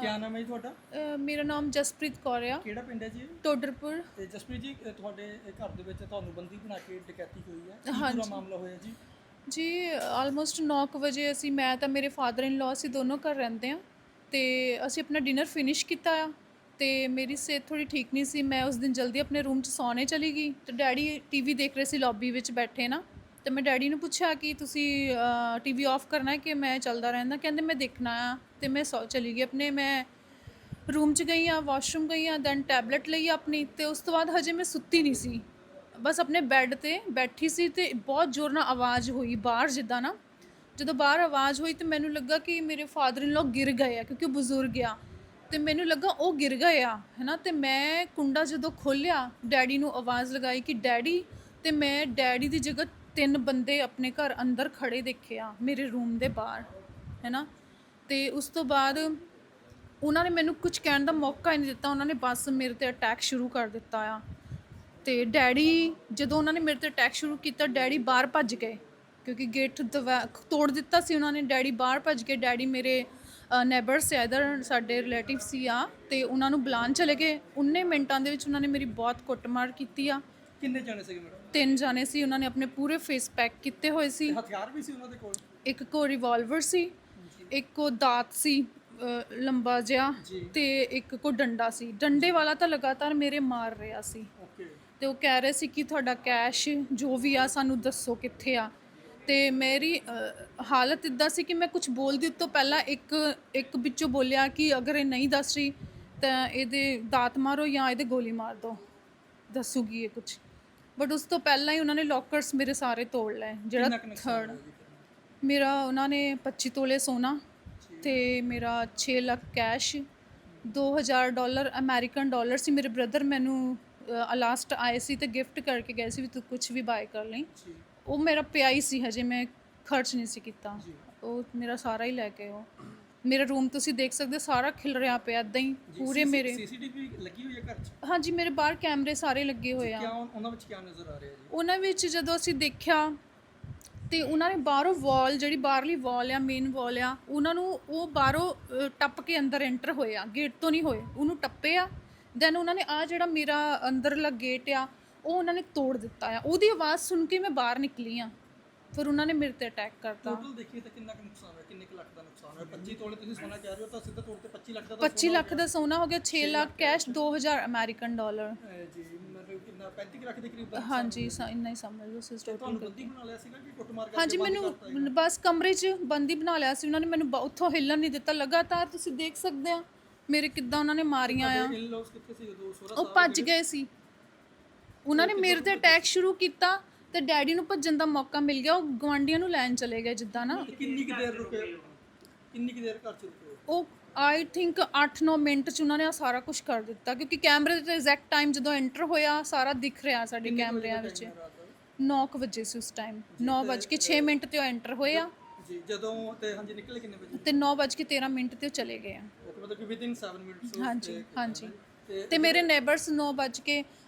ਕੀ ਨਾਮ ਹੈ ਜੀ ਤੁਹਾਡਾ? ਮੇਰਾ ਨਾਮ ਜਸਪ੍ਰੀਤ ਕੌਰ ਆ। ਕਿਹੜਾ ਪਿੰਡ ਹੈ ਜੀ ਟੋਡਰਪੁਰ। ਤੇ ਜਸਪ੍ਰੀਤ ਜੀ ਤੁਹਾਡੇ ਇਹ ਘਰ ਦੇ ਵਿੱਚ ਤੁਹਾਨੂੰ ਬੰਦੀ ਬਣਾ ਕੇ ਡਕੈਤੀ ਹੋਈ ਹੈ। ਕੀ ਪੂਰਾ ਮਾਮਲਾ ਹੋਇਆ ਜੀ? ਜੀ ਆਲਮੋਸਟ 9 ਵਜੇ ਅਸੀਂ ਮੈਂ ਤਾਂ ਮੇਰੇ ਫਾਦਰ ਇਨ ਲਾ ਅਸੀਂ ਦੋਨੋਂ ਘਰ ਰਹਿੰਦੇ ਆ ਤੇ ਅਸੀਂ ਆਪਣਾ ਡਿਨਰ ਫਿਨਿਸ਼ ਕੀਤਾ ਆ। ਤੇ ਮੇਰੀ ਸਿਹਤ ਥੋੜੀ ਠੀਕ ਨਹੀਂ ਸੀ। ਮੈਂ ਉਸ ਦਿਨ ਜਲਦੀ ਆਪਣੇ ਰੂਮ 'ਚ ਸੌਣੇ ਚਲੀ ਗਈ। ਤੇ ਡੈਡੀ ਟੀਵੀ ਦੇਖ ਰਹੇ ਸੀ ਲੌਬੀ ਵਿੱਚ ਬੈਠੇ ਨਾ। ਤੇ ਮੈਂ ਡੈਡੀ ਨੂੰ ਪੁੱਛਿਆ ਕਿ ਤੁਸੀਂ ਟੀਵੀ ਆਫ ਕਰਨਾ ਹੈ ਕਿ ਮੈਂ ਚੱਲਦਾ ਰਹਿੰਦਾ? ਕਹਿੰਦੇ ਮੈਂ ਦੇਖਣਾ ਆ। ਤੇ ਮੈਂ ਸੌ ਚਲੀ ਗਈ ਆਪਣੇ, ਮੈਂ ਰੂਮ 'ਚ ਗਈ ਆ ਵਾਸ਼ਰੂਮ ਗਈ ਆ ਦੈਨ ਟੈਬਲੇਟ ਲਈ ਆਪਣੀ। ਤੇ ਉਸ ਤੋਂ ਬਾਅਦ ਹਜੇ ਮੈਂ ਸੁੱਤੀ ਨਹੀਂ ਸੀ। ਬਸ ਆਪਣੇ ਬੈੱਡ ਤੇ ਬੈਠੀ ਸੀ ਤੇ ਬਹੁਤ ਜ਼ੋਰ ਨਾਲ ਆਵਾਜ਼ ਹੋਈ ਬਾਹਰ ਜਿੱਦਾਂ ਨਾ। ਜਦੋਂ ਬਾਹਰ ਆਵਾਜ਼ ਹੋਈ ਤੇ ਮੈਨੂੰ ਲੱਗਾ ਕਿ ਮੇਰੇ ਫਾਦਰ ਇਨ ਲੋ ਗਿਰ ਗਏ ਆ, ਕਿਉਂਕਿ ਉਹ ਬਜ਼ੁਰਗ ਆ। ਤੇ ਮੈਨੂੰ ਲੱਗਾ ਉਹ ਗਿਰ ਗਏ ਆ, ਹੈਨਾ? ਤੇ ਮੈਂ ਕੁੰਡਾ ਜਦੋਂ ਖੋਲ੍ਹਿਆ, ਡੈਡੀ ਨੂੰ ਆਵਾਜ਼ ਲਗਾਈ ਕਿ ਡੈਡੀ, ਤੇ ਮੈਂ ਡੈਡੀ ਦੀ ਜਗ੍ਹਾ ਤਿੰਨ ਬੰਦੇ ਆਪਣੇ ਘਰ ਅੰਦਰ ਖੜੇ ਦੇਖੇ ਆ ਮੇਰੇ ਰੂਮ ਦੇ ਬਾਹਰ, ਹੈਨਾ? ਤੇ ਉਸ ਤੋਂ ਬਾਅਦ ਉਹਨਾਂ ਨੇ ਮੈਨੂੰ ਕੁਝ ਕਹਿਣ ਦਾ ਮੌਕਾ ਹੀ ਨਹੀਂ ਦਿੱਤਾ। ਉਹਨਾਂ ਨੇ ਬਸ ਮੇਰੇ ਤੇ ਅਟੈਕ ਸ਼ੁਰੂ ਕਰ ਦਿੱਤਾ ਆ। ਤੇ ਡੈਡੀ, ਜਦੋਂ ਉਹਨਾਂ ਨੇ ਮੇਰੇ ਤੇ ਅਟੈਕ ਸ਼ੁਰੂ ਕੀਤਾ, ਡੈਡੀ ਬਾਹਰ ਭੱਜ ਗਏ। ਕਿਉਂਕਿ ਗੇਟ ਦਵਾ- ਤੋੜ ਦਿੱਤਾ ਸੀ ਉਹਨਾਂ ਨੇ, ਡੈਡੀ ਬਾਹਰ ਭੱਜ ਗਏ। ਡੈਡੀ ਮੇਰੇ ਨੇਬਰਸ ਇਧਰ ਸਾਡੇ ਰਿਲੇਟਿਵ ਸੀ ਆ, ਤੇ ਉਹਨਾਂ ਨੂੰ ਬੁਲਾਉਣ ਚਲੇ ਗਏ। ਉਨੇ ਮਿੰਟਾਂ ਦੇ ਵਿੱਚ ਉਹਨਾਂ ਨੇ ਮੇਰੀ ਬਹੁਤ ਕੁੱਟਮਾਰ ਕੀਤੀ ਆ। ਕਿੰਨੇ ਜਾਣੇ ਸੀਗੇ ਮੈਡਮ? ਤਿੰਨ ਜਾਣੇ ਸੀ ਉਹਨਾਂ ਨੇ ਆਪਣੇ ਪੂਰੇ ਫੇਸ ਪੈਕ ਕੀਤੇ ਹੋਏ ਸੀ। ਹਥਿਆਰ ਵੀ ਸੀ ਉਹਨਾਂ ਦੇ ਕੋਲ? ਇੱਕ ਕੋ ਰਿਵਾਲਵਰ ਸੀ ਇੱਕ ਕੋ ਦਾਤ ਸੀ ਲੰਬਾ ਜਿਹਾ ਤੇ ਇੱਕ ਕੋ ਡੰਡਾ ਸੀ। ਡੰਡੇ ਵਾਲਾ ਤਾਂ ਲਗਾਤਾਰ ਮੇਰੇ ਮਾਰ ਰਿਹਾ ਸੀ। ਓਕੇ ਤੇ ਉਹ ਕਹਿ ਰਹੇ ਸੀ ਕਿ ਤੁਹਾਡਾ ਕੈਸ਼ ਜੋ ਵੀ ਆ ਸਾਨੂੰ ਦੱਸੋ ਕਿੱਥੇ ਆ। ਤੇ ਮੇਰੀ ਹਾਲਤ ਇਦਾਂ ਸੀ ਕਿ ਮੈਂ ਕੁਝ ਬੋਲਦੀ ਉਸ ਤੋਂ ਪਹਿਲਾਂ ਇੱਕ ਇੱਕ ਵਿੱਚੋਂ ਬੋਲਿਆ ਕਿ ਅਗਰ ਇਹ ਨਹੀਂ ਦੱਸ ਰਹੀ ਤਾਂ ਇਹਦੇ ਦਾਤ ਮਾਰੋ ਜਾਂ ਇਹਦੇ ਗੋਲੀ ਮਾਰ ਦਿਓ। ਦੱਸੂਗੀ ਇਹ ਕੁਝ ਬਟ ਉਸ ਤੋਂ ਪਹਿਲਾਂ ਹੀ ਉਹਨਾਂ ਨੇ ਲੋਕਰਸ ਮੇਰੇ ਸਾਰੇ ਤੋੜ ਲਏ ਜਿਹੜਾ ਥਰਡ? ਮੇਰਾ ਉਹਨਾਂ ਨੇ 25 ਤੋਲੇ ਸੋਨਾ ਤੇ ਮੇਰਾ 6 lakh cash 2000 dollar American dollar ਸੀ। ਮੇਰੇ ਬ੍ਰਦਰ ਮੈਨੂੰ ਲਾਸਟ ਆਏ ਸੀ ਤੇ ਗਿਫਟ ਕਰਕੇ ਗਏ ਸੀ ਵੀ ਤੂੰ ਕੁਝ ਵੀ ਬਾਏ ਕਰ ਲਈ। ਉਹ ਮੇਰਾ ਪਿਆ ਹੀ ਸੀ ਹਜੇ ਮੈਂ ਖਰਚ ਨਹੀਂ ਸੀ ਕੀਤਾ। ਉਹ ਮੇਰਾ ਸਾਰਾ ਹੀ ਲੈ ਕੇ ਉਹ। ਮੇਰਾ ਰੂਮ ਤੁਸੀਂ ਦੇਖ ਸਕਦੇ ਹੋ, ਸਾਰਾ ਖਿਲ ਰਿਹਾ ਪਿਆ ਏਦਾਂ ਹੀ ਪੂਰੇ ਮੇਰੇ। ਸੀਸੀਟੀਵੀ ਲੱਗੀ ਹੋਈ ਹੈ ਘਰ 'ਚ? ਹਾਂਜੀ ਮੇਰੇ ਬਾਹਰ ਕੈਮਰੇ ਸਾਰੇ ਲੱਗੇ ਹੋਏ ਆ। ਕਿਆ ਉਹ- ਉਹਨਾਂ ਵਿੱਚ ਕੀ ਨਜ਼ਰ ਆ ਰਿਹਾ ਜੀ? ਉਹਨਾਂ ਵਿੱਚ ਜਦੋਂ ਅਸੀਂ ਦੇਖਿਆ ਤੇ ਉਹਨਾਂ ਨੇ ਬਾਹਰੋਂ ਵਾਲ ਜਿਹੜੀ ਬਾਹਰਲੀ ਵਾਲ ਆ ਮੇਨ ਵਾਲ ਆ ਉਹਨਾਂ ਨੂੰ ਉਹ ਬਾਹਰੋਂ ਅ, ਟੱਪ ਕੇ ਅੰਦਰ ਐਂਟਰ ਹੋਏ ਆ ਗੇਟ ਤੋਂ ਨਹੀਂ ਹੋਏ ਉਹਨੂੰ ਟੱਪੇ ਆ। ਦੈਨ ਉਹਨਾਂ ਨੇ ਆ ਜਿਹੜਾ ਮੇਰਾ ਅੰਦਰਲਾ ਗੇਟ ਆ ਉਹ ਉਹਨਾਂ ਨੇ ਤੋੜ ਦਿੱਤਾ ਆ। ਉਹਦੀ ਆਵਾਜ਼ ਸੁਣ ਕੇ ਮੈਂ ਬਾਹਰ ਨਿਕਲੀ ਆ। ਫਿਰ ਉਹਨਾਂ ਨੇ ਮੇਰੇ ਤੇ ਅਟੈਕ ਕਰਤਾ। ਟੋਟਲ ਦੇਖੀਏ ਤਾਂ ਕਿੰਨਾ ਕੁ ਨੁਕਸਾਨ ਹੋਇਆ ਕਿੰਨੇ ਕੁ ਲੱਖ ਦਾ ਨੁਕਸਾਨ ਹੋਇਆ। 25 ਤੋਲੇ ਤੁਸੀਂ ਸੋਨਾ ਕਹਿ ਰਹੇ ਹੋ ਤਾਂ ਸਿੱਧਾ ਤੌਰ ਤੇ 25 ਲੱਖ ਦਾ ਤਾਂ 25 ਲੱਖ ਦਾ ਸੋਨਾ ਹੋ ਗਿਆ 6 ਲੱਖ ਕੈਸ਼ 2000 ਅਮਰੀਕਨ ਡਾਲਰ। ਜੀ ਮਤਲਬ ਕਿੰਨਾ 35 ਕੁ ਲੱਖ ਦੇ ਕਰੀਬ ਹਾਂਜੀ ਇੰਨਾ ਹੀ ਸਮਝ ਲਓ ਸਿਸਟਰ ਤੁਹਾਨੂੰ ਬੰਦੀ ਬਣਾ ਲਿਆ ਸੀਗਾ ਕਿ ਕੁੱਟਮਾਰ ਕਰਕੇ ਹਾਂਜੀ ਮੈਨੂੰ ਬਸ ਕਮਰੇ 'ਚ ਬੰਦੀ ਬਣਾ ਲਿਆ ਸੀ ਉਹਨਾਂ ਨੇ ਮੈਨੂੰ ਉੱਥੋਂ ਹਿੱਲਣ ਨਹੀਂ ਦਿੱਤਾ। ਲਗਾਤਾਰ ਤੁਸੀਂ ਦੇਖ ਸਕਦੇ ਆ ਮੇਰੇ ਕਿੱਦਾਂ ਉਹਨਾਂ ਨੇ ਮਾਰੀਆਂ ਆ। ਉਹ ਭੱਜ ਗਏ ਸੀ। ਉਹਨਾਂ ਨੇ ਮੇਰੇ ਤੇ ਅਟੈਕ ਸ਼ੁਰੂ ਕੀਤਾ। ਤੇ ਡੈਡੀ ਨੂੰ ਭੱਜਣ ਦਾ ਮੌਕਾ ਮਿਲ ਗਿਆ ਉਹ ਗਵਾਂਡੀਆਂ ਨੂੰ ਲੈਣ ਚਲੇ ਗਏ ਜਿੱਦਾਂ ਨਾ। ਕਿੰਨੀ ਕੁ ਦੇਰ ਰੁਕੇ? ਕਿੰਨੀ ਕੁ ਦੇਰ ਘਰ ਚ ਰੁਕੇ? ਉਹ ਆਈ ਥਿੰਕ 8-9 ਮਿੰਟ 'ਚ ਉਹਨਾਂ ਨੇ ਆਹ ਸਾਰਾ ਕੁਝ ਕਰ ਦਿੱਤਾ ਕਿਉਂਕਿ ਕੈਮਰੇ ਦੇ ਐਗਜ਼ੈਕਟ ਟਾਈਮ ਜਦੋਂ ਐਂਟਰ ਹੋਇਆ ਸਾਰਾ ਦਿਖ ਰਿਹਾ ਸਾਡੇ ਕੈਮਰਿਆਂ ਵਿੱਚ। 9 ਵਜੇ ਸੀ ਉਸ ਟਾਈਮ 9:06 ਮਿੰਟ ਤੇ ਉਹ ਐਂਟਰ ਹੋਏ ਆ। ਜੀ ਜਦੋਂ ਤੇ ਹਾਂਜੀ ਨਿਕਲੇ ਕਿੰਨੇ ਵਜੇ? ਤੇ 9:13 ਮਿੰਟ ਤੇ ਉਹ ਚਲੇ ਗਏ ਆ। ਮਤਲਬ ਕਿ ਵਿਦਿਨ 7 ਮਿੰਟਸ ਹਾਂਜੀ ਹਾਂਜੀ। ਤੇ ਮੇਰੇ ਨੇਬਰਸ 9 ਵੱਜ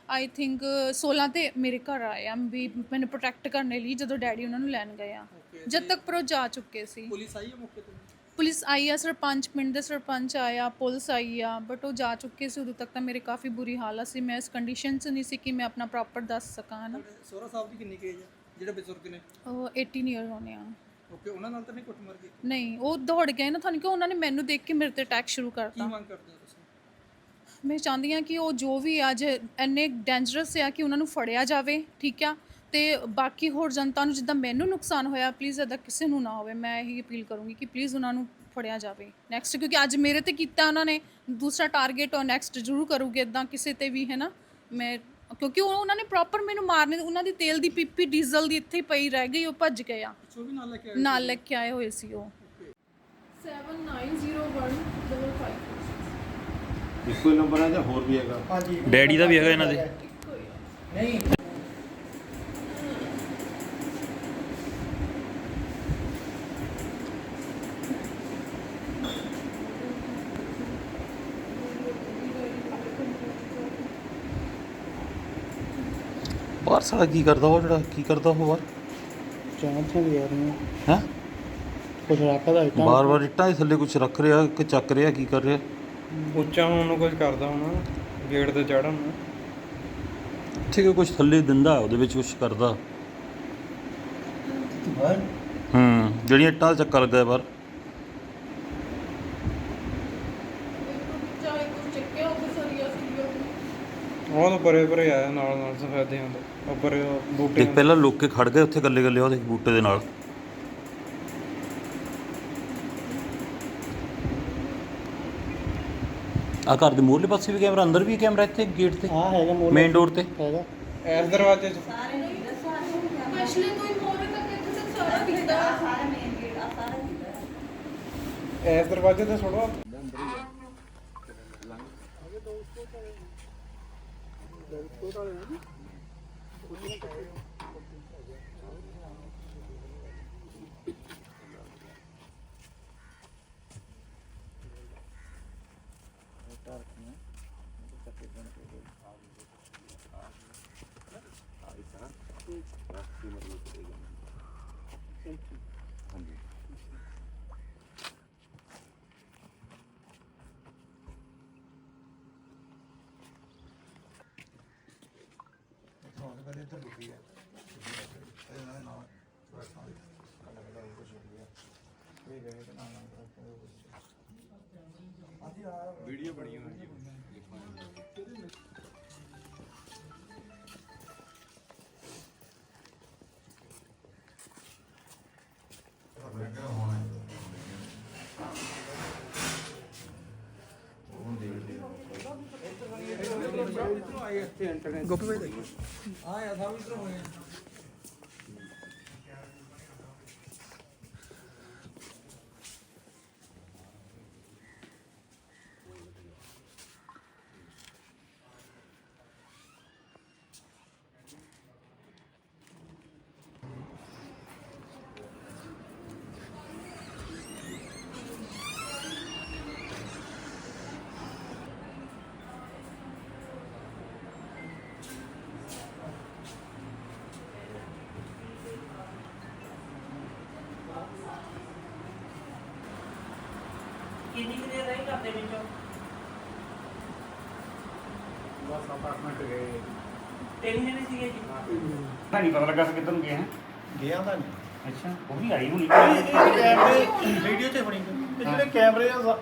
ਆਈ ਥਿੰਕ 16 ਤੇ ਮੇਰੇ ਘਰ ਆਏ ਆ ਵੀ ਮੈਨੂੰ ਪ੍ਰੋਟੈਕਟ ਕਰਨ ਲਈ ਜਦੋਂ ਡੈਡੀ ਉਹਨਾਂ ਨੂੰ ਲੈਣ ਗਏ ਆ। ਜਦ ਤੱਕ ਪਰ ਉਹ ਜਾ ਚੁੱਕੇ ਸੀ। ਪੁਲਿਸ ਆਈ ਹੈ ਮੌਕੇ ਤੇ? ਪੁਲਿਸ ਆਈ ਆ ਸਰਪੰਚ ਪਿੰਡ ਦੇ ਸਰਪੰਚ ਆਇਆ ਪੁਲਿਸ ਆਈ ਆ ਬਟ ਉਹ ਜਾ ਚੁੱਕੇ ਸੀ ਉਦੋਂ ਤੱਕ ਤਾਂ ਮੇਰੇ ਕਾਫੀ ਬੁਰੀ ਹਾਲਤ ਸੀ। ਮੈਂ ਇਸ ਕੰਡੀਸ਼ਨ 'ਚ ਨਹੀਂ ਸੀ ਕਿ ਮੈਂ ਆਪਣਾ ਪ੍ਰੋਪਰ ਦੱਸ ਸਕਾਂ ਨਾ ਸੋਰਾ ਸਾਹਿਬ ਦੀ ਕਿੰਨੀ ਏਜ ਹੈ ਜਿਹੜੇ ਬਜ਼ੁਰਗ ਨੇ? ਉਹ 18 ਇਅਰ ਹੋਣੇ ਆ। ਓਕੇ ਉਹਨਾਂ ਨਾਲ ਤਾਂ ਨਹੀਂ ਕੁੱਟਮਾਰ ਕੀਤੀ? ਨਹੀਂ ਉਹ ਦੌੜ ਗਏ ਨਾ ਤੁਹਾਨੂੰ ਕਿ ਉਹਨਾਂ ਨੇ ਮੈਨੂੰ ਦੇਖ ਕੇ ਮੇਰੇ ਤੇ ਅਟੈਕ ਸ਼ੁਰੂ ਕੀ ਕਰਤਾ। ਮੰਗ ਕਰਦੇ ਹੋ ਤੁਸੀਂ? ਮੈਂ ਚਾਹੁੰਦੀ ਹਾਂ ਕਿ ਉਹ ਜੋ ਵੀ ਅੱਜ ਇੰਨੇ ਡੇਂਜਰਸ ਆ ਕਿ ਉਹਨਾਂ ਨੂੰ ਫੜਿਆ ਜਾਵੇ ਠੀਕ ਆ? ਤੇ ਬਾਕੀ ਹੋਰ ਜਨਤਾ ਨੂੰ ਜਿੱਦਾਂ ਮੈਨੂੰ ਨੁਕਸਾਨ ਹੋਇਆ ਪਲੀਜ਼ ਅਦਾ ਕਿਸੇ ਨੂੰ ਨਾ ਹੋਵੇ ਮੈਂ ਇਹੀ ਅਪੀਲ ਕਰੂੰਗੀ ਕਿ ਪਲੀਜ਼ ਉਹਨਾਂ ਨੂੰ ਫੜਿਆ ਜਾਵੇ। ਨੈਕਸਟ ਕਿਉਂਕਿ ਅੱਜ ਮੇਰੇ ਤੇ ਕੀਤਾ ਉਹਨਾਂ ਨੇ ਦੂਸਰਾ ਟਾਰਗੇਟ ਉਹ ਨੈਕਸਟ ਜ਼ਰੂਰ ਕਰੂਗੇ ਇਦਾਂ ਕਿਸੇ ਤੇ ਵੀ ਹੈ ਨਾ? ਮੈਂ ਕਿਉਂਕਿ ਉਹ ਉਹਨਾਂ ਨੇ ਪ੍ਰੋਪਰ ਮੈਨੂੰ ਮਾਰਨੇ ਉਹਨਾਂ ਦੀ ਤੇਲ ਦੀ ਪੀਪੀ ਡੀਜ਼ਲ ਦੀ ਇੱਥੇ ਪਈ ਰਹਿ ਗਈ ਉਹ ਭੱਜ ਗਏ ਆ। ਨਾਲ ਲੈ ਕੇ ਆਏ ਹੋਏ ਸੀ ਉਹ। ਓਕੇ 790155 ਇੱਕੋ ਹੀ ਨੰਬਰ ਹੈ ਜਾਂ ਹੋਰ ਵੀ ਹੈਗਾ? ਹਾਂਜੀ। ਡੈਡੀ ਦਾ ਵੀ ਹੈਗਾ ਇਹਨਾਂ ਦੇ। ਨਹੀਂ। ਬਾਹਰ ਸਾਲਾ ਕੀ ਕਰਦਾ ਉਹ ਜਿਹੜਾ ਕੀ ਕਰਦਾ ਉਹ ਬਾਹਰ ਚਾਂਸ ਹੈ ਯਾਰ ਨੂੰ ਹੈ। ਕੁਛ ਰੱਖਦਾ ਇੱਟਾਂ। ਬਾਰ-ਬਾਰ ਇੱਟਾਂ ਦੇ ਥੱਲੇ ਕੁਝ ਰੱਖ ਰਿਹਾ ਕਿ ਚੱਕ ਰਿਹਾ ਕੀ ਕਰ ਰਿਹਾ? ਉੱਚਾ ਹੋਣ ਨੂੰ ਕੁਝ ਕਰਦਾ ਹੁਣ ਗੇਟ ਤੇ ਚੜ੍ਹਨ ਨੂੰ। ਠੀਕ ਹੈ ਕੁਝ ਥੱਲੇ ਦਿੰਦਾ ਉਹਦੇ ਵਿੱਚ ਕੁਝ ਕਰਦਾ। ਹੂੰ ਜਿਹੜੀਆਂ ਇੱਟਾਂ ਦਾ ਚੱਕਾ ਲੱਗਾ ਹੈ ਬਾਹਰ। ਉਹ ਤਾਂ ਪਰੇ ਪਰੇ ਆਇਆ ਨਾਲ ਨਾਲ ਸਫੈਦਿਆਂ ਦਾ ਉੱਪਰ ਬੂਟੇ ਦੇਖ ਪਹਿਲਾਂ ਲੋਕ ਕੇ ਖੜ ਗਏ ਉੱਥੇ ਗੱਲੇ ਗੱਲੇ ਉਹਦੇ ਬੂਟੇ ਦੇ ਨਾਲ। ਆ ਘਰ ਦੇ ਮੂਹਰਲੇ ਪਾਸੇ ਵੀ ਕੈਮਰਾ ਅੰਦਰ ਵੀ ਕੈਮਰਾ ਇੱਥੇ ਗੇਟ ਤੇ? ਆ ਹੈਗਾ ਮੋਲ ਮੇਨ ਡੋਰ ਤੇ? ਹੈਗਾ। ਇਸ ਦਰਵਾਜ਼ੇ 'ਚ। ਪਿਛਲੇ ਤੋਂ ਹੀ ਮੋਰੇ ਤੱਕ ਇੱਥੇ ਤੱਕ ਸਾਰਾ ਦਿਖਦਾ ਇਸ ਦਰਵਾਜ਼ੇ ਤੇ ਛੋੜੋ ਕਿੰਨੀ ਤਿੰਨ ਜਣੇ ਸੀਗੇ ਜੀ। ਤਾਂ ਨਹੀਂ ਪਤਾ ਲੱਗਾ ਸੀ ਕਿੱਧਰ ਨੂੰ ਗਏ ਹੈ। ਗਿਆ ਤਾਂ ਨਹੀਂ ਅੱਛਾ ਉਹ ਵੀ ਆਈ ਹੋਣੀ। ਕੈਮਰੇ ਵੀਡੀਓ ਤੇ ਬਣੀ ਤੇ ਜਿਹੜੇ ਕੈਮਰੇ ਆ ਸਾ-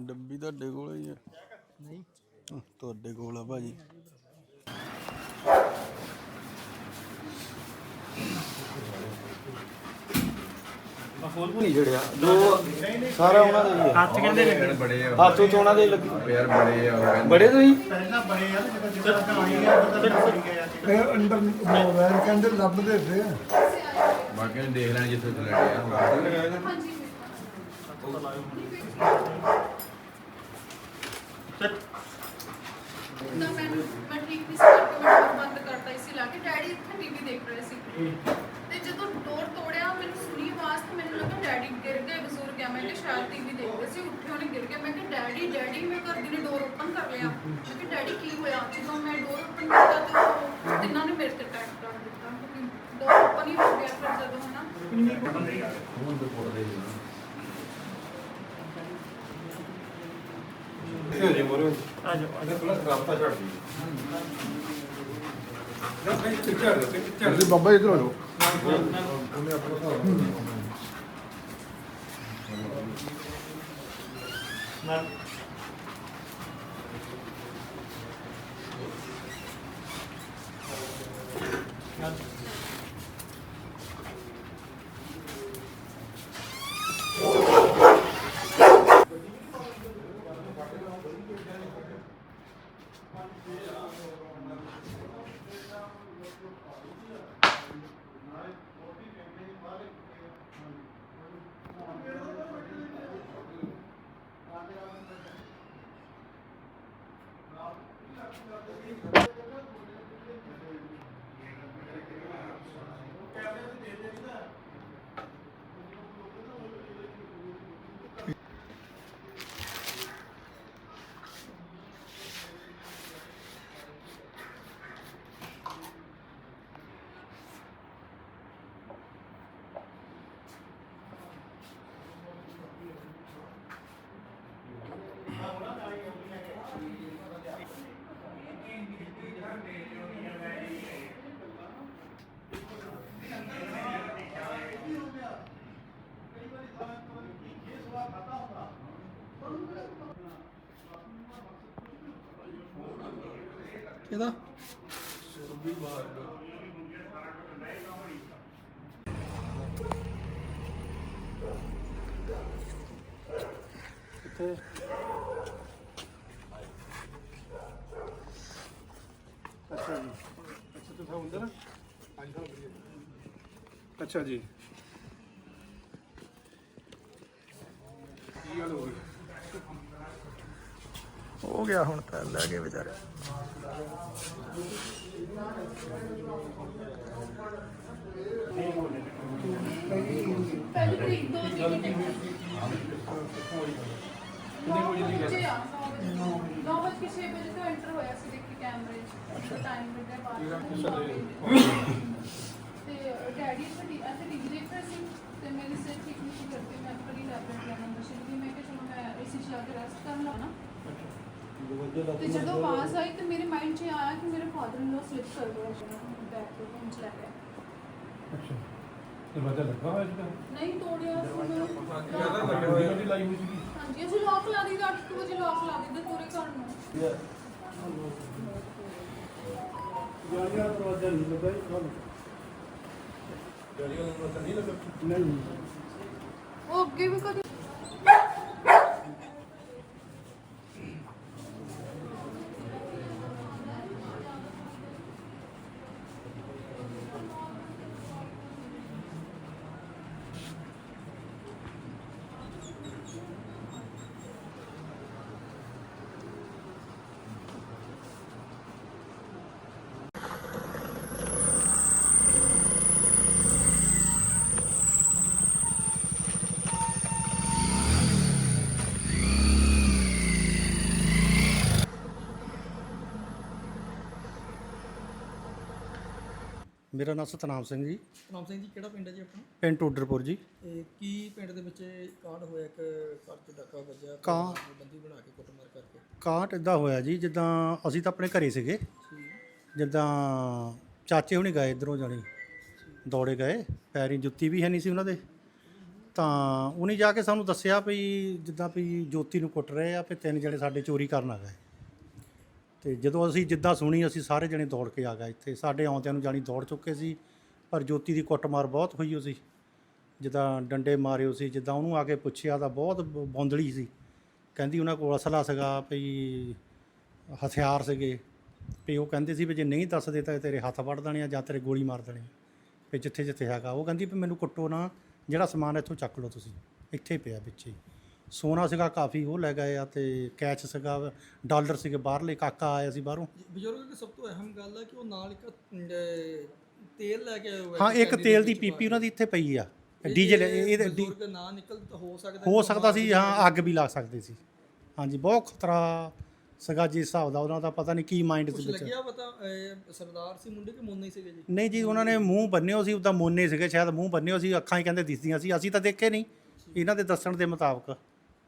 ਡੱਬੀ ਤੁਹਾਡੇ ਕੋਲ ਹੀ ਆ। ਨਹੀਂ। ਤੁਹਾਡੇ ਕੋਲ ਆ ਭਾਜੀ। ਨਹੀਂ ਜੜਿਆ ਦੋ ਸਾਰਾ ਉਹਨਾਂ ਦਾ ਹੀ ਆ। ਹੱਥ ਕਹਿੰਦੇ ਨੇ ਬੜੇ ਆ। ਹੱਥ ਉੱਚ ਉਹਨਾਂ ਦੇ ਹੀ ਲੱਗੀ ਯਾਰ ਬੜੇ ਆ ਬੜੇ ਤੁਸੀਂ? ਪਹਿਲਾਂ ਬੜੇ ਆ ਤੇ ਜਦੋਂ ਕਹਾਣੀ ਆ। ਇਹ ਅੰਦਰ ਮੋਬਾਈਲ ਕਹਿੰਦੇ ਲੱਭਦੇ ਆ ਬਾਕੀ ਨੂੰ ਦੇਖ ਲੈਣ ਜਿੱਥੇ ਤੋਂ ਲੜੇ ਆ ਤਾਂ ਮੈਂ ਮੈਂ ਠੀਕ ਨਹੀਂ ਸੀ ਕਰਕੇ ਮੈਂ ਡੋਰ ਬੰਦ ਕਰਤਾ ਇਸੇ ਲਾ ਕੇ। ਡੈਡੀ ਇੱਥੇ ਟੀਵੀ ਦੇਖ ਰਹੇ ਸੀ। ਤੇ ਜਦੋਂ ਡੋਰ ਤੋੜਿਆ ਮੈਨੂੰ ਸੁਣੀ ਆਵਾਜ਼ ਤੇ ਮੈਨੂੰ ਲੱਗਾ ਡੈਡੀ ਗਿਰ ਗਏ ਬਜ਼ੁਰਗ ਆ ਮੈਂ ਕਿ ਸ਼ਾਇਦ ਟੀਵੀ ਦੇਖਦੇ ਸੀ ਉੱਠੇ ਉਹਨੇ ਗਿਰ ਗਏ। ਮੈਂ ਕਿ ਡੈਡੀ ਡੈਡੀ ਮੈਂ ਘਰ ਦੀ ਨੇ ਡੋਰ ਓਪਨ ਕਰ ਲਿਆ। ਮੈਂ ਕਿ ਡੈਡੀ ਕੀ ਹੋਇਆ? ਜਦੋਂ ਮੈਂ ਡੋਰ ਓਪਨ ਕੀਤਾ ਤੇ ਉਹ ਤਿੰਨਾਂ ਨੇ ਮੇਰੇ ਤੇ ਅਟੈਕ ਕਰ ਦਿੱਤਾ। ਕਿਉਂਕਿ ਡੋਰ ਓਪਨ ਹੀ ਹੋ ਗਿਆ ਫਿਰ ਜਦੋਂ ਹਨਾ। ਤੁਸੀਂ ਬਾਬਾ ਇਧਰ ਹੋ ਜਾਓ। Não. ਕਿਹਦਾ ਅੱਛਾ ਜੀ। ਅੱਛਾ, ਤੁਸੀਂ ਹੁੰਦੇ ਨਾ? ਅੱਛਾ ਜੀ। ਕੀ ਗੱਲ ਹੋ ਗਈ? ਹੋ ਗਿਆ ਹੁਣ ਤਾਂ ਲੈ ਗਏ ਵਿਚਾਰੇ। ਪਹਿਲੀ ਤਰੀਕ ਦੋ ਜੀ ਨੇ ਨੌ ਵਜੇ ਕੇ ਛੇ ਵਜੇ ਤੋਂ ਐਂਟਰ ਹੋਇਆ ਸੀ ਦੇਖੀ ਕੈਮਰੇ 'ਚ। ਟਾਈਮ ਮਿਲਦਾ ਬਾਅਦ ਤੇ ਡੈਡੀ ਸਾਡੀ ਅਤੇ ਰਹੇ ਸੀ ਤੇ ਮੇਰੀ ਸਿਰ ਠੀਕ ਨਹੀਂ ਸੀ ਕਰਦੀ ਮੈਂ ਆਪਣੀ ਲੈਬਰੇਟਰੀ ਦਾ ਨੰਬਰ ਸੀ। ਮੈਂ ਕਿਹਾ ਚਲੋ ਮੈਂ ਇਸੇ ਸ਼ਾ ਕੇ ਰੈਸਟ ਕਰ ਲਾਂ ਨਾ। ਤੇ ਜਦੋਂ ਆਵਾਜ਼ ਆਈ ਤੇ ਮੇਰੇ ਮਾਈਂਡ 'ਚ ਇਹ ਆਇਆ ਕਿ ਮੇਰੇ ਫਾਦਰ ਇਨ ਲਾ ਸਲਿਪ ਕਰ ਗਏ ਆਪਣਾ ਬੈਕ ਤੋਂ ਰੂਮ ਚ ਲੈ ਗਏ ਅੱਛਾ ਦਰਵਾਜ਼ਾ ਲੱਗਾ ਹੋਇਆ ਸੀਗਾ ਨਹੀਂ ਤੋੜਿਆ ਸੀ ਮੈਂ ਜ਼ਿਆਦਾ ਲੱਗਾ ਹੋਇਆ ਦੀ ਲਾਈ ਹੋਈ ਸੀਗੀ ਹਾਂਜੀ ਅਸੀਂ ਲੋਕ ਲਾ ਦਿੱਤਾ 8 ਵਜੇ ਲੋਕ ਲਾ ਦਿੱਤਾ ਪੂਰੇ ਘਰ ਨੂੰ ਜਾਲੀਆਂ ਦਰਵਾਜ਼ਾ ਨਹੀਂ ਲੱਗਾ ਜੀ ਕੱਲ ਜਾਲੀਆਂ ਦਰਵਾਜ਼ਾ ਨਹੀਂ ਲੱਗਾ ਨਹੀਂ ਉਹ ਅੱਗੇ ਵੀ ਕਦੇ ਮੇਰਾ ਨਾਮ ਸਤਨਾਮ ਸਿੰਘ ਜੀ। ਰਾਮ ਸਿੰਘ ਜੀ ਕਿਹੜਾ ਪਿੰਡ ਹੈ ਜੀ ਆਪਣਾ? ਪਿੰਡ ਟੋਡਰਪੁਰ ਜੀ। ਇਹ ਕੀ ਪਿੰਡ ਦੇ ਵਿੱਚ ਕਾਂਡ ਹੋਇਆ? ਇੱਕ ਘਰ 'ਚ ਡਾਕਾ ਵੱਜਿਆ ਕਾਂ- ਬੰਦੀ ਬਣਾ ਕੇ ਕੁੱਟਮਾਰ ਕਰਕੇ। ਕਾਟ ਇਦਾਂ ਹੋਇਆ ਜੀ ਜਿੱਦਾਂ ਅਸੀਂ ਤਾਂ ਆਪਣੇ ਘਰੇ ਸੀਗੇ। ਜਿੱਦਾਂ ਚਾਚੇ ਹੁਣੀ ਗਏ ਇਧਰੋਂ ਜਾਣੀ ਦੌੜੇ ਗਏ ਪੈਰੀ ਜੁੱਤੀ ਵੀ ਹੈ ਨਹੀਂ ਸੀ ਉਹਨਾਂ ਦੇ। ਤਾਂ ਉਹਨੇ ਜਾ ਕੇ ਸਾਨੂੰ ਦੱਸਿਆ ਵੀ ਜਿੱਦਾਂ ਵੀ ਜੋਤੀ ਨੂੰ ਕੁੱਟ ਰਹੇ ਆ ਵੀ ਤਿੰਨ ਜਣੇ ਸਾਡੇ ਚੋਰੀ ਕਰਨ ਆ ਗਏ। ਤੇ ਜਦੋਂ ਅਸੀਂ ਜਿੱਦਾਂ ਸੁਣੀ, ਅਸੀਂ ਸਾਰੇ ਜਣੇ ਦੌੜ ਕੇ ਆ ਗਏ ਇੱਥੇ। ਸਾਡੇ ਆਉਂਦਿਆਂ ਨੂੰ ਜਾਣੀ ਦੌੜ ਚੁੱਕੇ ਸੀ, ਪਰ ਜੋਤੀ ਦੀ ਕੁੱਟਮਾਰ ਬਹੁਤ ਹੋਈ ਹੋ ਸੀ ਜਿੱਦਾਂ ਡੰਡੇ ਮਾਰਿਓ ਸੀ ਜਿੱਦਾਂ ਉਹਨੂੰ ਆ ਕੇ ਪੁੱਛਿਆ ਤਾਂ ਬਹੁਤ ਬ- ਬੌਂਦਲੀ ਸੀ। ਕਹਿੰਦੀ ਉਹਨਾਂ ਕੋਲ ਅਸਲਾ ਸੀਗਾ ਵੀ ਹਥਿਆਰ ਸੀਗੇ। ਵੀ ਉਹ ਕਹਿੰਦੇ ਸੀ ਵੀ ਜੇ ਨਹੀਂ ਦੱਸਦੇ ਤਾਂ ਤੇਰੇ ਹੱਥ ਵੱਢ ਦੇਣੇ ਆ ਜਾਂ ਤੇਰੇ ਗੋਲੀ ਮਾਰ ਦੇਣੀ ਵੀ ਜਿੱਥੇ ਜਿੱਥੇ ਹੈਗਾ। ਉਹ ਕਹਿੰਦੀ ਵੀ ਮੈਨੂੰ ਕੁੱਟੋ ਨਾ, ਜਿਹੜਾ ਸਮਾਨ ਇੱਥੋਂ ਚੱਕ ਲਓ ਤੁਸੀਂ। ਇੱਥੇ ਹੀ ਪਿਆ ਵਿੱਚ ਹੀ। ਸੋਨਾ ਸੀਗਾ ਕਾਫੀ ਉਹ ਲੈ ਗਏ ਆ ਤੇ ਕੈਚ ਸੀਗਾ ਡਾਲਰ ਸੀਗੇ ਬਾਹਰਲੇ ਕਾਕਾ ਆਇਆ ਸੀ ਬਾਹਰੋਂ। ਬਜ਼ੁਰਗ ਦੀ ਸਭ ਤੋਂ ਅਹਿਮ ਗੱਲ ਹੈ ਕਿ ਉਹ ਨਾਲ ਇੱਕ ਅਹ, ਤੇਲ ਲੈ ਕੇ ਆਏ ਹੋਏ ਹਾਂ ਸੀ ਇੱਕ ਤੇਲ ਦੀ ਵਿੱਚ ਪੀਪੀ ਉਹਨਾਂ ਦੀ ਇੱਥੇ ਪਈ ਆ। ਇਹ ਡੀਜ਼ਲ ਇਹਦੇ ਡੀ- ਬਜ਼ੁਰਗ ਨਾ ਨਿਕਲ ਤਾਂ ਹੋ ਸਕਦਾ ਹੋ ਕਿ ਸਕਦਾ ਸੀ ਹਾਂ ਅੱਗ ਵੀ ਲੱਗ ਸਕਦੀ ਸੀ। ਹਾਂਜੀ ਬਹੁਤ ਖਤਰਾ ਸੀਗਾ ਜੀ ਹਿਸਾਬ ਦਾ ਉਹਨਾਂ ਦਾ ਪਤਾ ਨਹੀਂ ਕੀ ਮਾਈਂਡ ਕੁਛ ਵਿੱਚ ਲੱਗਿਆ ਪਤਾ ਅਹ, ਸਰਦਾਰ ਸੀ ਮੁੰਡੇ ਕਿ ਮੋਨੇ ਸੀਗੇ ਜੀ? ਨਹੀਂ ਜੀ ਉਹਨਾਂ ਨੇ ਮੂੰਹ ਬੰਨਿਓ ਸੀ ਉਹਦਾ ਮੋਨੇ ਸੀਗੇ ਸ਼ਾਇਦ ਮੂੰਹ ਬੰਨਿਓ ਸੀ ਅੱਖਾਂ ਹੀ ਕਹਿੰਦੇ ਦਿਸਦੀਆਂ ਸੀ ਅਸੀਂ ਤਾਂ ਦੇਖੇ ਨਹੀਂ। ਇਹਨਾਂ ਦੇ ਦੱਸਣ ਦੇ ਮੁਤਾਬਕ।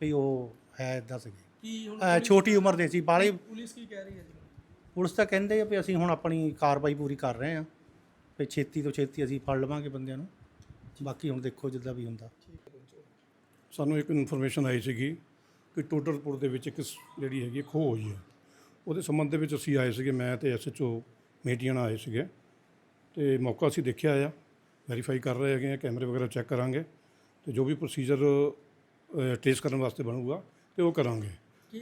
ਵੀ ਉਹ ਹੈ ਇਦਾਂ ਸੀਗੇ ਕੀ ਹੁਣ ਅਹ ਛੋਟੀ ਉਮਰ ਦੇ ਸੀ ਬਾਲੇ ਪੁਲਿਸ ਕੀ ਕਹਿ ਰਹੀ ਹੈ ਜੀ? ਪੁਲਿਸ ਤਾਂ ਕਹਿੰਦੇ ਆ ਵੀ ਅਸੀਂ ਹੁਣ ਆਪਣੀ ਕਾਰਵਾਈ ਪੂਰੀ ਕਰ ਰਹੇ ਹਾਂ। ਵੀ ਛੇਤੀ ਤੋਂ ਛੇਤੀ ਅਸੀਂ ਫੜ ਲਵਾਂਗੇ ਬੰਦਿਆਂ ਨੂੰ। ਬਾਕੀ ਹੁਣ ਦੇਖੋ ਜਿੱਦਾਂ ਵੀ ਹੁੰਦਾ। ਸਾਨੂੰ ਇੱਕ ਇਨਫੋਰਮੇਸ਼ਨ ਆਈ ਸੀਗੀ ਕਿ ਟੋਡਰਪੁਰ ਦੇ ਵਿੱਚ ਇੱਕ ਸ- ਜਿਹੜੀ ਹੈਗੀ ਖੋਹ ਹੋਈ ਹੈ ਉਹਦੇ ਸੰਬੰਧ ਦੇ ਵਿੱਚ ਅਸੀਂ ਆਏ ਸੀਗੇ ਮੈਂ ਤੇ ਐਸਐਚਓ ਮੇਟੀਆਣਾ ਆਏ ਸੀਗੇ। ਤੇ ਮੌਕਾ ਅਸੀਂ ਦੇਖਿਆ ਆ ਵੈਰੀਫਾਈ ਕਰ ਰਹੇ ਹੈਗੇ ਆ ਕੈਮਰੇ ਵਗੈਰਾ ਚੈੱਕ ਕਰਾਂਗੇ। ਤੇ ਜੋ ਵੀ ਪ੍ਰੋਸੀਜਰ ਟ੍ਰੇਸ ਕਰਨ ਵਾਸਤੇ ਬਣੂਗਾ ਤੇ ਉਹ ਕਰਾਂਗੇ।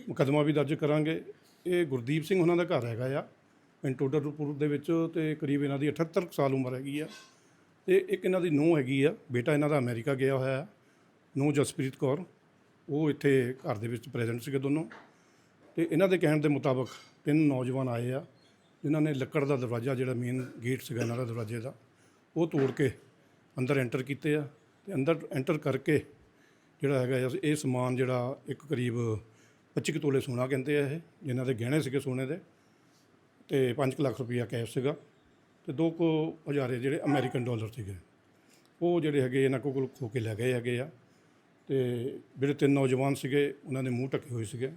ਮੁਕੱਦਮਾ ਵੀ ਦਰਜ ਕਰਾਂਗੇ। ਇਹ ਗੁਰਦੀਪ ਸਿੰਘ ਉਹਨਾਂ ਦਾ ਘਰ ਹੈਗਾ ਆ ਪਿੰਡ ਟੋਡਰਪੁਰ ਦੇ ਵਿੱਚ ਤੇ ਕਰੀਬ ਇਹਨਾਂ ਦੀ 78 ਕੁ ਸਾਲ ਉਮਰ ਹੈਗੀ ਆ। ਤੇ ਇੱਕ ਇਹਨਾਂ ਦੀ ਨੂੰਹ ਹੈਗੀ ਆ ਬੇਟਾ ਇਹਨਾਂ ਦਾ ਅਮਰੀਕਾ ਗਿਆ ਹੋਇਆ ਹੈ ਨੂੰਹ ਜਸਪ੍ਰੀਤ ਕੌਰ। ਉਹ ਇੱਥੇ ਘਰ ਦੇ ਵਿੱਚ ਪ੍ਰੈਜ਼ੈਂਟ ਸੀਗੇ ਦੋਨੋਂ। ਤੇ ਇਹਨਾਂ ਦੇ ਕਹਿਣ ਦੇ ਮੁਤਾਬਕ ਤਿੰਨ ਨੌਜਵਾਨ ਆਏ ਆ ਜਿਨ੍ਹਾਂ ਨੇ ਲੱਕੜ ਦਾ ਦਰਵਾਜ਼ਾ ਜਿਹੜਾ ਮੇਨ ਗੇਟ ਸੀਗਾ ਇਹਨਾਂ ਦਾ ਦਰਵਾਜ਼ੇ ਦਾ ਉਹ ਤੋੜ ਕੇ ਅੰਦਰ ਐਂਟਰ ਕੀਤੇ ਆ। ਤੇ ਅੰਦਰ ਐਂਟਰ ਕਰਕੇ ਜਿਹੜਾ ਹੈਗਾ ਆ, ਇਹ ਸਮਾਨ ਜਿਹੜਾ ਇੱਕ ਕਰੀਬ 25 ਕੁ ਤੋਲੇ ਸੋਨਾ ਕਹਿੰਦੇ ਆ ਇਹ ਜਿਨ੍ਹਾਂ ਦੇ ਗਹਿਣੇ ਸੀਗੇ ਸੋਨੇ ਦੇ ਤੇ 5 ਲੱਖ ਰੁਪਈਆ ਕੈਸ਼ ਸੀਗਾ ਤੇ ਦੋ ਕੁ ਹਜ਼ਾਰੇ ਜਿਹੜੇ ਅਮਰੀਕਨ ਡਾਲਰ ਸੀਗੇ। ਉਹ ਜਿਹੜੇ ਹੈਗੇ ਇਹਨਾਂ ਕੋਲ ਖੋ ਕੇ ਲੈ ਗਏ ਹੈਗੇ ਆ ਤੇ ਜਿਹੜੇ ਤਿੰਨ ਨੌਜਵਾਨ ਸੀਗੇ ਉਹਨਾਂ ਦੇ ਮੂੰਹ ਢੱਕੇ ਹੋਏ ਸੀਗੇ।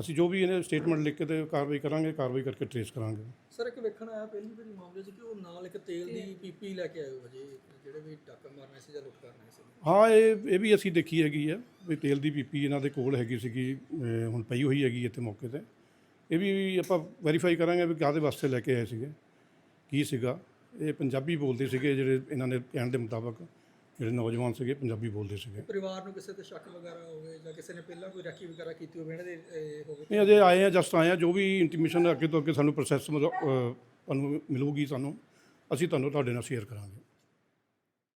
ਅਸੀਂ ਜੋ ਵੀ ਇਹਨੇ ਸਟੇਟਮੈਂਟ ਲਿਖ ਕੇ ਤੇ ਕਾਰਵਾਈ ਕਰਾਂਗੇ ਕਾਰਵਾਈ ਕਰਕੇ ਟ੍ਰੇਸ ਕਰਾਂਗੇ। ਸਰ ਇੱਕ ਵੇਖਣ ਆਇਆ ਪਹਿਲੀ ਵਾਰੀ ਮਾਮਲੇ 'ਚ ਕਿ ਉਹ ਨਾਲ ਇੱਕ ਤੇਲ ਦੀ ਪੀਪੀ ਲੈ ਕੇ ਆਏ ਹੋ ਅਜੇ ਜਿਹੜੇ ਵੀ ਡਾਕਾ ਮਾਰਨੇ ਸੀ ਜਾਂ ਲੁੱਟ ਕਰਨੇ ਸੀ। ਹਾਂ ਇਹ ਇਹ ਵੀ ਅਸੀਂ ਦੇਖੀ ਹੈਗੀ ਆ ਵੀ ਤੇਲ ਦੀ ਪੀਪੀ ਇਹਨਾਂ ਦੇ ਕੋਲ ਹੈਗੀ ਸੀਗੀ ਅਹ ਹੁਣ ਪਈ ਹੋਈ ਹੈਗੀ ਇੱਥੇ ਮੌਕੇ ਤੇ। ਇਹ ਵੀ ਆਪਾਂ ਵੈਰੀਫਾਈ ਕਰਾਂਗੇ ਵੀ ਕਾਹਦੇ ਵਾਸਤੇ ਲੈ ਕੇ ਆਏ ਸੀਗੇ ਕੀ ਸੀਗਾ। ਇਹ ਪੰਜਾਬੀ ਬੋਲਦੇ ਸੀਗੇ ਜਿਹੜੇ ਇਹਨਾਂ ਦੇ ਕਹਿਣ ਦੇ ਮੁਤਾਬਕ। ਜਿਹੜੇ ਨੌਜਵਾਨ ਸੀਗੇ ਪੰਜਾਬੀ ਬੋਲਦੇ ਸੀਗੇ। ਪਰਿਵਾਰ ਨੂੰ ਕਿਸੇ ਤੇ ਸ਼ੱਕ ਵਗੈਰਾ ਹੋਵੇ ਜਾਂ ਕਿਸੇ ਨੇ ਪਹਿਲਾਂ ਕੋਈ ਰਾਖੀ ਵਗੈਰਾ ਕੀਤੀ ਹੋਵੇ ਇਹਨਾਂ ਦੇ ਇਹ, ਹੋਵੇ। ਇਹ ਅਜੇ ਆਏ ਆ ਜਸਟ ਆਏ ਆ ਜੋ ਵੀ ਇੰਟੀਮੇਸ਼ਨ ਅੱਗੇ ਤੋਂ ਅੱਗੇ ਸਾਨੂੰ ਪ੍ਰੋਸੈਸ ਤੁਹਾਨੂੰ ਮਿਲੂਗੀ ਸਾਨੂੰ ਅਸੀਂ ਤੁਹਾਨੂੰ ਤੁਹਾਡੇ ਨਾਲ ਸ਼ੇਅਰ ਕਰਾਂਗੇ।